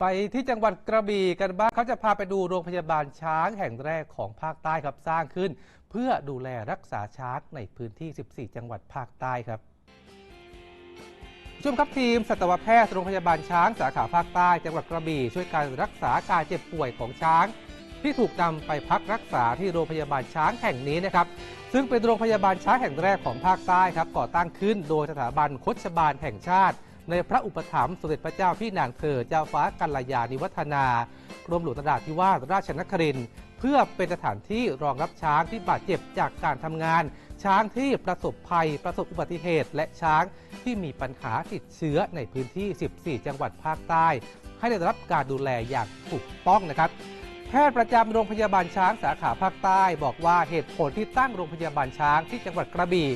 ไปที่จังหวัดกระบี่กันบ้างเขาจะพาไปดูโรงพยาบาลช้างแห่งแรกของภาคใต้ครับสร้างขึ้น เพื่อดูแลรักษาช้างในพื้นที่ 14 จังหวัดภาคใต้ครับชมครับทีมสัตวแพทย์โรงพยาบาลช้างสาขาภาคใต้จังหวัดกระบี่ช่วยการรักษาการเจ็บป่วยของช้าง ที่ถูกนำไปพักรักษาที่โรงพยาบาลช้างแห่งนี้นะครับซึ่งเป็นโรงพยาบาลช้างแห่งแรกของภาคใต้ครับก่อตั้งขึ้นโดยสถาบันคชบาลแห่งชาติ ในพระอุปถัมภ์สมเด็จพระเจ้าพี่นางเธอเจ้าฟ้ากัลยาณิวัฒนากรมหลวงตราธิวาสราชนครินทร์เพื่อเป็นสถานที่รองรับช้างที่บาดเจ็บจากการทำงาน ช้างที่ประสบภัย ประสบอุบัติเหตุ และช้างที่มีปัญหาติดเชื้อในพื้นที่ 14 จังหวัดภาคใต้ ให้ได้รับการดูแลอย่างถูกต้องนะครับแพทย์ประจำโรงพยาบาลช้างสาขาภาคใต้ บอกว่าเหตุผลที่ตั้งโรงพยาบาลช้างที่จังหวัดกระบี่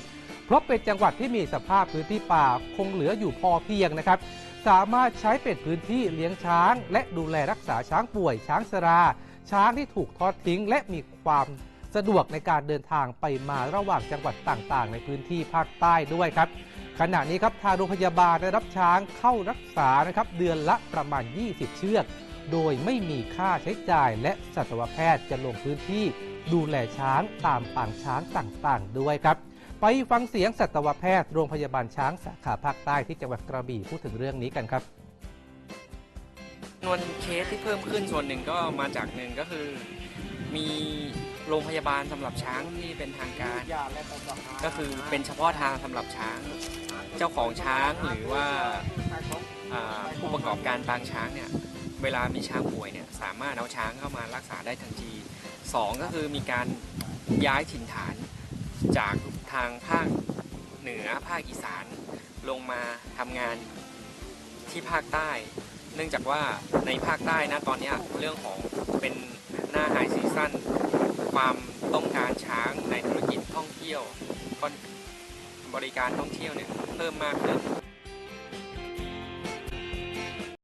เพราะเป็นจังหวัดที่มีสภาพพื้นที่ป่าคงเหลืออยู่พอเพียงนะครับ สามารถใช้เป็นพื้นที่เลี้ยงช้าง และดูแลรักษาช้างป่วย ช้างชรา ช้างที่ถูกทอดทิ้ง และมีความสะดวกในการเดินทางไปมาระหว่างจังหวัดต่างๆ ในพื้นที่ภาคใต้ด้วยครับขณะนี้ครับทางโรงพยาบาลได้รับช้างเข้ารักษานะครับเดือนละประมาณ 20 เชือก โดยไม่มีค่าใช้จ่าย และสัตวแพทย์จะลงพื้นที่ ดูแลช้างตามปางช้างต่างๆ ด้วยครับ ไปฟังเสียงสัตวแพทย์โรงพยาบาลช้างสาขาภาคใต้ที่จังหวัดกระบี่พูดถึงเรื่องนี้กันครับจำนวนเคสที่เพิ่มขึ้นส่วนหนึ่งก็มาจากหนึ่งก็คือ มีโรงพยาบาลสำหรับช้างที่เป็นทางการ ก็คือเป็นเฉพาะทางสำหรับช้าง เจ้าของช้างหรือว่าผู้ประกอบการปางช้างเนี่ยเวลามีช้างป่วยเนี่ยสามารถเอาช้างเข้ามารักษาได้ทันทีสองก็คือมีการย้ายถิ่นฐานจาก ทางภาคเหนือภาคอีสานลงมาทำงานที่ภาคใต้ เนื่องจากว่าในภาคใต้นะตอนนี้เรื่องของเป็นหน้าไฮซีซั่นความต้องการช้างในธุรกิจท่องเที่ยวก็บริการท่องเที่ยวเนี่ยเพิ่มมากขึ้น